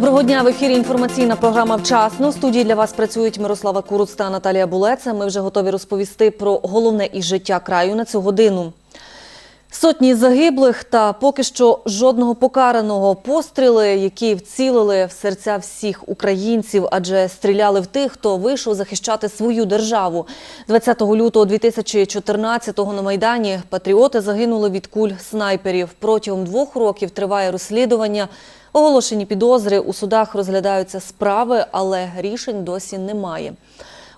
Доброго дня в ефірі. Інформаційна програма вчасно. В студії для вас працюють Мирослава Куруц та Наталія Булеца. Ми вже готові розповісти про головне із життя краю на цю годину. Сотні загиблих та поки що жодного покараного постріли, які вцілили в серця всіх українців, адже стріляли в тих, хто вийшов захищати свою державу. 20 лютого 2014-го на майдані патріоти загинули від куль снайперів. Протягом двох років триває розслідування. Оголошені підозри у судах розглядаються справи, але рішень досі немає.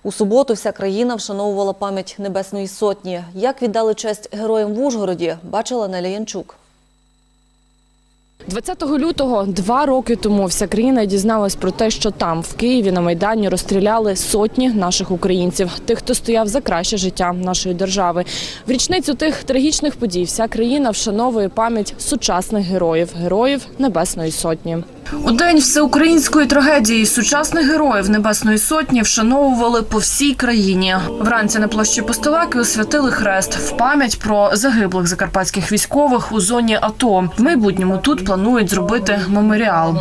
У суботу вся країна вшановувала пам'ять Небесної Сотні. Як віддали честь героям в Ужгороді, бачила Неля Янчук. 20 лютого, два роки тому, вся країна дізналась про те, що там, в Києві, на Майдані, розстріляли сотні наших українців, тих, хто стояв за краще життя нашої держави. В річницю тих трагічних подій вся країна вшановує пам'ять сучасних героїв, героїв Небесної Сотні. У день всеукраїнської трагедії сучасних героїв Небесної Сотні вшановували по всій країні. Вранці на площі Постолаки освятили хрест в пам'ять про загиблих закарпатських військових у зоні АТО. В майбутньому тут планують зробити меморіал.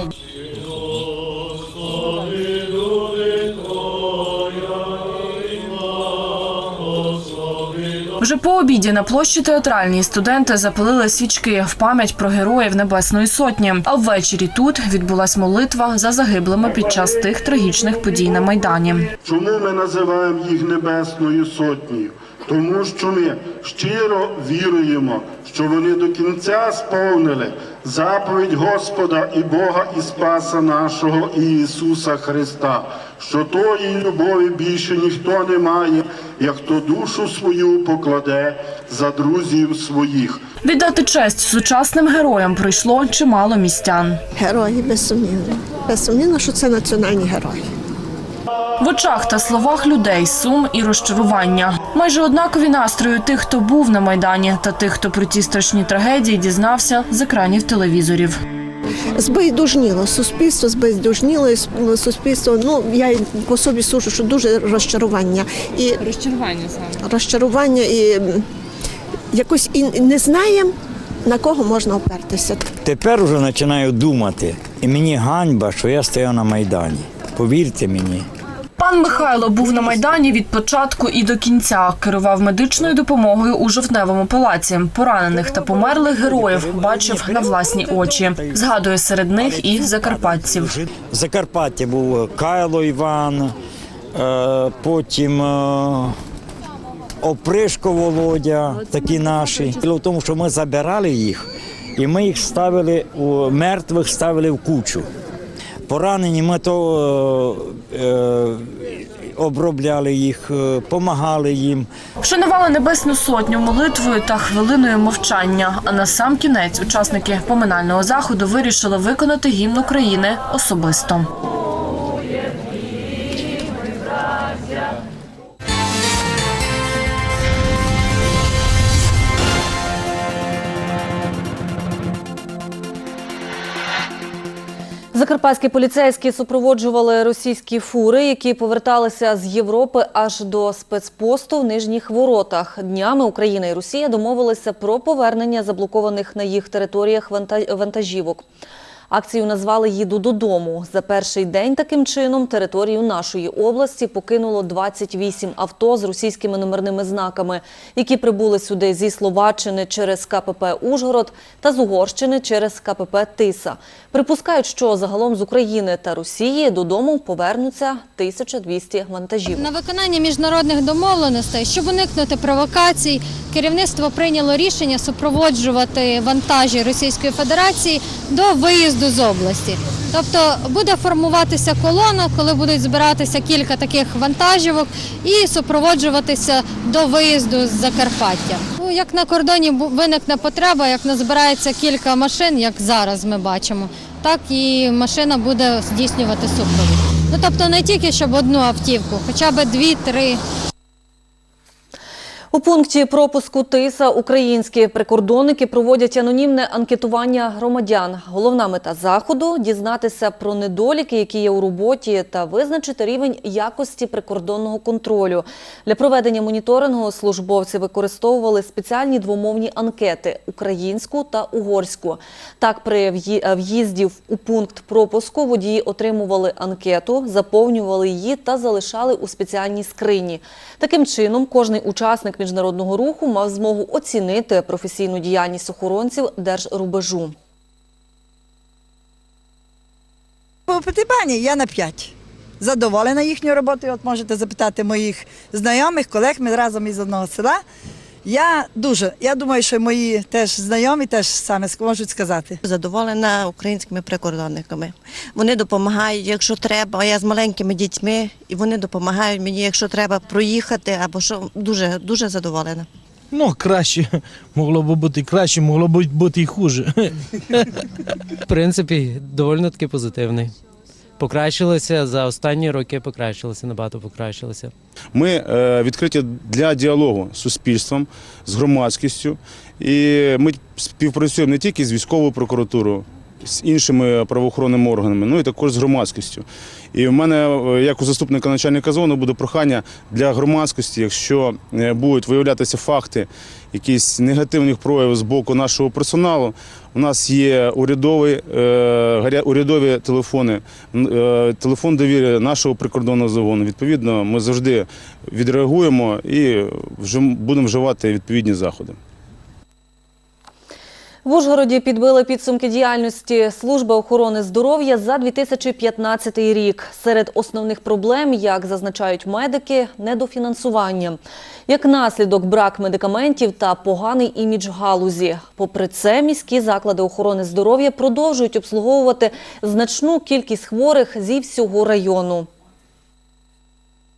Вже по обіді на площі театральній студенти запалили свічки в пам'ять про героїв Небесної Сотні. А ввечері тут відбулась молитва за загиблими під час тих трагічних подій на майдані. Чому ми називаємо їх Небесною Сотнею? Тому що ми щиро віруємо, що вони до кінця сповнили заповідь Господа і Бога і Спаса нашого Ісуса Христа, що тої любові більше ніхто не має, як хто душу свою покладе за друзів своїх. Віддати честь сучасним героям прийшло чимало містян. Герої безсумнівно. Безсумнівно, що це національні герої. Очах та словах людей сум і розчарування. Майже однакові настрої тих, хто був на майдані, та тих, хто про ті страшні трагедії дізнався з екранів телевізорів. Збайдужніло суспільство, збайдужніло суспільство. Ну я по собі суджу, що дуже розчарування і Розчарування саме. розчарування і якось і не знаємо на кого можна опертися. Тепер вже починаю думати, і мені ганьба, що я стояв на Майдані. Повірте мені. Пан Михайло був на майдані від початку і до кінця. Керував медичною допомогою у жовтневому палаці. Поранених та померлих героїв бачив на власні очі. Згадує серед них і закарпатців. В Закарпатті був Кайло Іван, е, потім е, Опришко Володя, такі наші. Діло в тому, що ми забирали їх, і ми їх ставили у мертвих ставили в кучу. Поранені ми то е, е, обробляли їх, допомагали їм. Вшанували небесну сотню молитвою та хвилиною мовчання. А на сам кінець учасники поминального заходу вирішили виконати гімн України особисто. Закарпатські поліцейські супроводжували російські фури, які поверталися з Європи аж до спецпосту в нижніх воротах. Днями Україна і Росія домовилися про повернення заблокованих на їх територіях ванта- вантажівок. Акцію назвали Їду додому. За перший день таким чином територію нашої області покинуло 28 авто з російськими номерними знаками, які прибули сюди зі Словаччини через КПП Ужгород та з Угорщини через КПП Тиса. Припускають, що загалом з України та Росії додому повернуться 1200 вантажів. На виконання міжнародних домовленостей, щоб уникнути провокацій, керівництво прийняло рішення супроводжувати вантажі Російської Федерації до виїзду з області. Тобто буде формуватися колона, коли будуть збиратися кілька таких вантажівок і супроводжуватися до виїзду з Закарпаття. Ну, як на кордоні виникне потреба, як назбирається кілька машин, як зараз ми бачимо, так і машина буде здійснювати супровід. Ну тобто не тільки щоб одну автівку, хоча б дві-три. У пункті пропуску ТИСа українські прикордонники проводять анонімне анкетування громадян. Головна мета заходу дізнатися про недоліки, які є у роботі, та визначити рівень якості прикордонного контролю. Для проведення моніторингу службовці використовували спеціальні двомовні анкети українську та угорську. Так, при в'їзді у пункт пропуску водії отримували анкету, заповнювали її та залишали у спеціальній скрині. Таким чином, кожний учасник міжнародного руху мав змогу оцінити професійну діяльність охоронців держрубежу. По пані я на 5. Задоволена їхньою роботою. От можете запитати моїх знайомих, колег, ми разом із одного села. Я дуже, я думаю, що мої теж знайомі теж саме можуть сказати. задоволена українськими прикордонниками. Вони допомагають, якщо треба. Я з маленькими дітьми, і вони допомагають мені, якщо треба проїхати, або що дуже дуже задоволена. Ну, краще. Могло б бути краще, могло б бути і хуже. В принципі, доволі таки позитивний. Покращилося за останні роки, покращилося, набагато покращилося. Ми е, відкриті для діалогу з суспільством, з громадськістю, і ми співпрацюємо не тільки з військовою прокуратурою, з іншими правоохоронними органами, ну і також з громадськістю. І в мене, е, як у заступника начальника зони, буде прохання для громадськості, якщо е, будуть виявлятися факти якісь негативних проявів з боку нашого персоналу. У нас є урядові, е, урядові телефони, телефон довіри нашого прикордонного загону. Відповідно, ми завжди відреагуємо і вже будемо вживати відповідні заходи. В Ужгороді підбили підсумки діяльності Служби охорони здоров'я за 2015 рік. Серед основних проблем, як зазначають медики, недофінансування. Як наслідок брак медикаментів та поганий імідж галузі. Попри це, міські заклади охорони здоров'я продовжують обслуговувати значну кількість хворих зі всього району.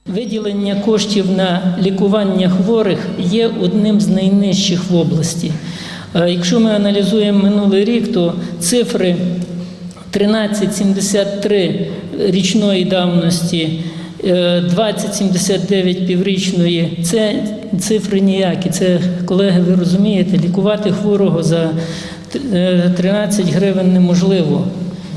Виділення коштів на лікування хворих є одним з найнижчих в області. Е, Якщо ми аналізуємо минулий рік, то цифри 13,73 річної давності, е, 20,79 піврічної це цифри ніякі. Це, колеги, ви розумієте, лікувати хворого за е, 13 гривень неможливо.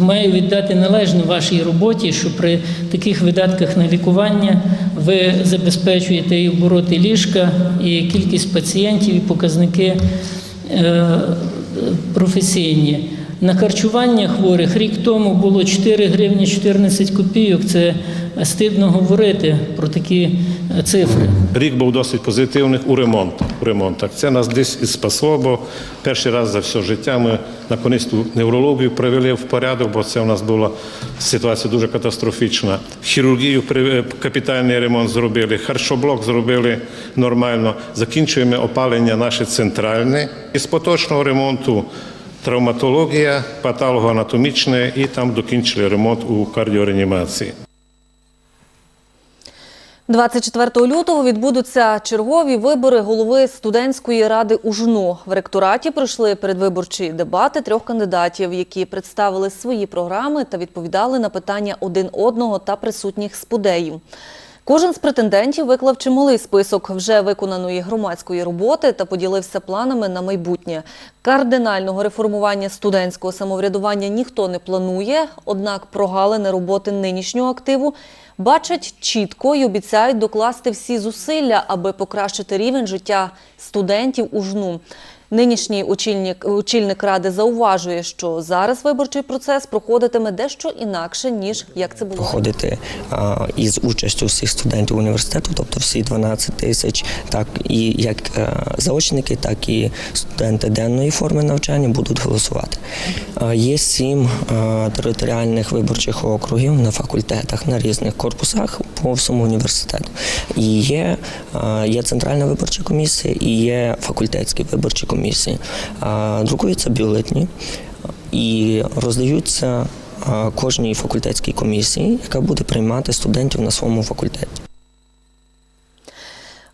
Маю віддати належне вашій роботі, що при таких видатках на лікування ви забезпечуєте і обороти ліжка, і кількість пацієнтів, і показники е, професійні. На харчування хворих рік тому було 4 гривні 14 копійок. Це стидно говорити про такі е, цифри. Рік був досить позитивний у ремонтах. У ремонтах. Це нас десь і спасло, бо перший раз за все життя ми наконець ту неврологію привели в порядок, бо це у нас була ситуація дуже катастрофічна. Хірургію капітальний ремонт зробили, харчоблок зробили нормально. Закінчуємо опалення наше центральне. Із поточного ремонту травматологія, патологоанатомічне і там докінчили ремонт у кардіореанімації. 24 лютого відбудуться чергові вибори голови студентської ради УЖНУ. В ректораті пройшли передвиборчі дебати трьох кандидатів, які представили свої програми та відповідали на питання один одного та присутніх спудеїв. Кожен з претендентів виклав чималий список вже виконаної громадської роботи та поділився планами на майбутнє. Кардинального реформування студентського самоврядування ніхто не планує, однак прогалини роботи нинішнього активу бачать чітко і обіцяють докласти всі зусилля, аби покращити рівень життя студентів у жну. Нинішній очільник, очільник ради зауважує, що зараз виборчий процес проходитиме дещо інакше, ніж як це було. проходити а, із участю всіх студентів університету, тобто всі 12 тисяч, так і як е, заочники, так і студенти денної форми навчання будуть голосувати. А, Є сім е, територіальних виборчих округів на факультетах на різних корпусах по всьому університету. І є, е, є центральна виборча комісія, і є факультетські виборчі комісії. А, Друкуються бюлетні і роздаються кожній факультетській комісії, яка буде приймати студентів на своєму факультеті.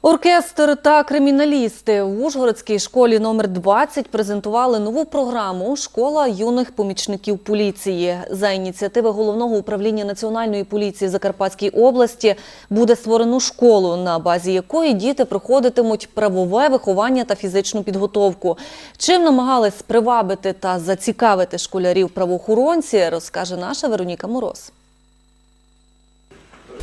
Оркестр та криміналісти в Ужгородській школі номер 20 презентували нову програму Школа юних помічників поліції. За ініціативи головного управління національної поліції Закарпатській області буде створено школу, на базі якої діти проходитимуть правове виховання та фізичну підготовку. Чим намагались привабити та зацікавити школярів правоохоронці, розкаже наша Вероніка Мороз.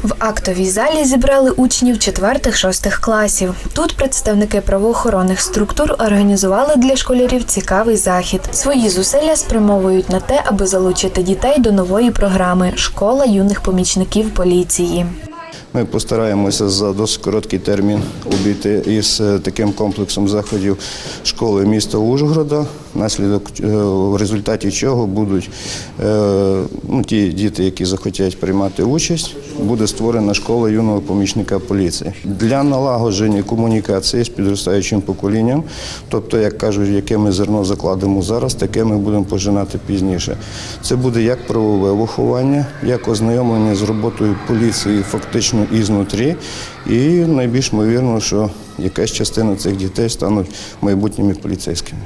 В актовій залі зібрали учнів 4-6 класів. Тут представники правоохоронних структур організували для школярів цікавий захід. Свої зусилля спрямовують на те, аби залучити дітей до нової програми Школа юних помічників поліції. Ми постараємося за досить короткий термін обійти із е, таким комплексом заходів школи міста Ужгорода, наслідок е, в результаті чого будуть е, ну, ті діти, які захотять приймати участь, буде створена школа юного помічника поліції для налагодження комунікації з підростаючим поколінням. Тобто, як кажуть, яке ми зерно закладемо зараз, таке ми будемо пожинати пізніше. Це буде як правове виховання, як ознайомлення з роботою поліції фактично ізнутрі, і найбільш ймовірно, що якась частина цих дітей стануть майбутніми поліцейськими.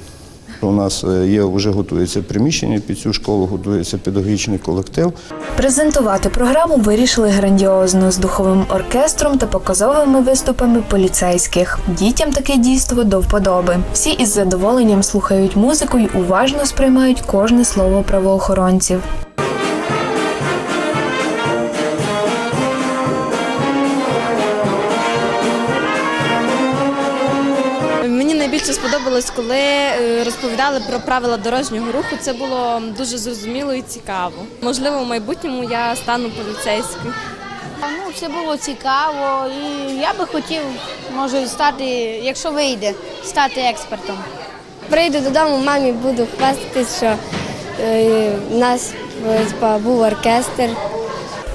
У нас е, є вже готується приміщення під цю школу, готується педагогічний колектив. Презентувати програму вирішили грандіозно з духовим оркестром та показовими виступами поліцейських. Дітям таке дійство до вподоби. Всі із задоволенням слухають музику й уважно сприймають кожне слово правоохоронців. Сподобалось, коли е, розповідали про правила дорожнього руху. Це було дуже зрозуміло і цікаво. Можливо, в майбутньому я стану поліцейською. Ну, це було цікаво, і я би хотів, може, стати, якщо вийде, стати експертом. Прийду додому, мамі буду хвастатись, що е, в нас е, був оркестр.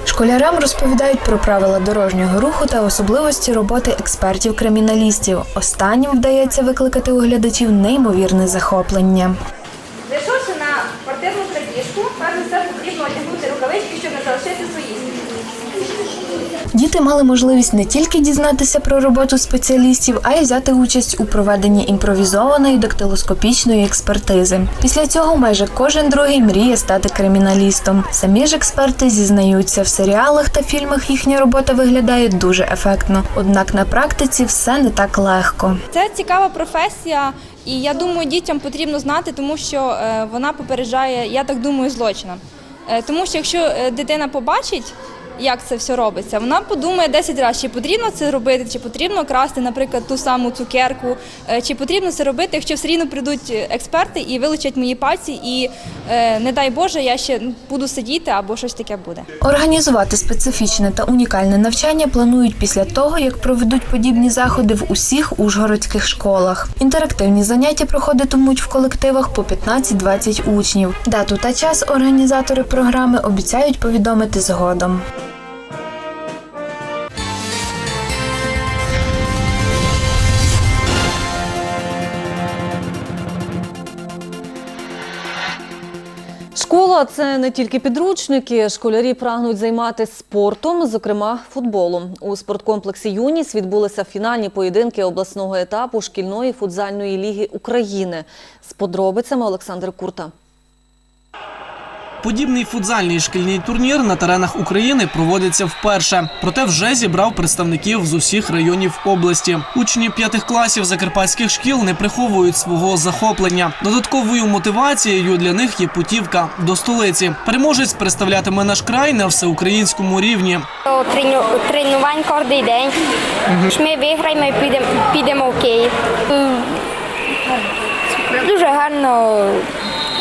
Школярам розповідають про правила дорожнього руху та особливості роботи експертів-криміналістів. Останнім вдається викликати у глядачів неймовірне захоплення. Зайшовши на спортивну пробіжку, перш за все потрібно одягнути рукавички, щоб не залишити свої. Діти мали можливість не тільки дізнатися про роботу спеціалістів, а й взяти участь у проведенні імпровізованої дактилоскопічної експертизи. Після цього майже кожен другий мріє стати криміналістом. Самі ж експерти зізнаються, в серіалах та фільмах їхня робота виглядає дуже ефектно. Однак на практиці все не так легко. Це цікава професія, і я думаю, дітям потрібно знати, тому що е, вона попереджає, я так думаю, злочинам. Е, Тому що якщо е, дитина побачить, як це все робиться, вона подумає 10 разів, чи потрібно це робити, чи потрібно красти, наприклад, ту саму цукерку, е, чи потрібно це робити, якщо все рівно прийдуть експерти і вилучать мої пальці, і е, не дай Боже, я ще буду сидіти або щось таке буде. Організувати специфічне та унікальне навчання планують після того, як проведуть подібні заходи в усіх ужгородських школах. Інтерактивні заняття проходитимуть в колективах по 15-20 учнів. Дату та час організатори програми обіцяють повідомити згодом. Школа це не тільки підручники. Школярі прагнуть займатися спортом, зокрема футболом. У спорткомплексі Юніс відбулися фінальні поєдинки обласного етапу шкільної футзальної ліги України. З подробицями Олександр Курта. Подібний футзальний шкільний турнір на теренах України проводиться вперше, проте вже зібрав представників з усіх районів області. Учні п'ятих класів закарпатських шкіл не приховують свого захоплення. Додатковою мотивацією для них є путівка до столиці. Переможець представлятиме наш край на всеукраїнському рівні. Трену, тренувань кожен день. Ми виграємо і підемо, підемо в Київ. Дуже гарно.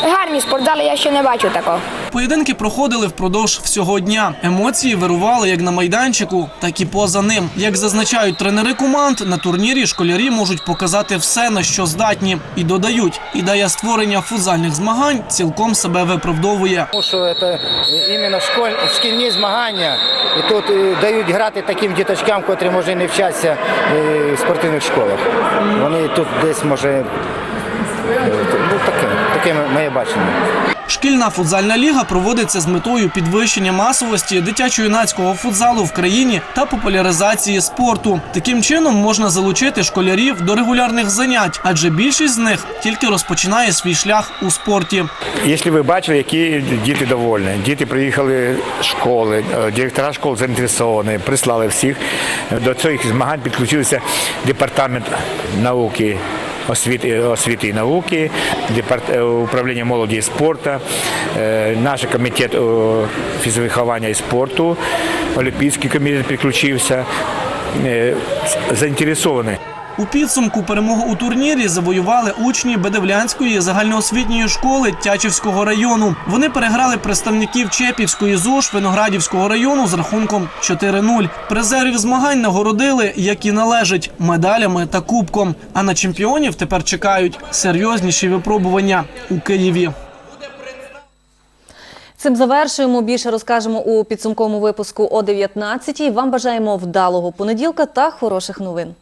Гарні спортзали, я ще не бачу такого. Поєдинки проходили впродовж всього дня. Емоції вирували як на майданчику, так і поза ним. Як зазначають тренери команд, на турнірі школярі можуть показати все, на що здатні, і додають, ідея створення футзальних змагань цілком себе виправдовує. Тому що це іменно школь, шкільні змагання. І тут е, дають грати таким діточкам, котрі може не вчаться е, в спортивних школах. Вони тут десь може е, ну таке, таке. Шкільна футзальна ліга проводиться з метою підвищення масовості дитячо-юнацького футзалу в країні та популяризації спорту. Таким чином можна залучити школярів до регулярних занять, адже більшість з них тільки розпочинає свій шлях у спорті. Якщо ви бачили, які діти довольні, діти приїхали з школи, е, директора школ заінтересовані, прислали всіх. До цих змагань підключився департамент науки. Освіти, освіти і науки, управління молоді і спорту, наш комітет фізвиховання і спорту, Олімпійський комітет підключився, е, заінтересовані. У підсумку перемогу у турнірі завоювали учні Бедевлянської загальноосвітньої школи Тячівського району. Вони переграли представників Чепівської ЗОЖ Виноградівського району з рахунком 4-0. Призерів змагань нагородили, як і належить, медалями та кубком. А на чемпіонів тепер чекають серйозніші випробування у Києві. Цим завершуємо. Більше розкажемо у підсумковому випуску о 19-й. Вам бажаємо вдалого понеділка та хороших новин.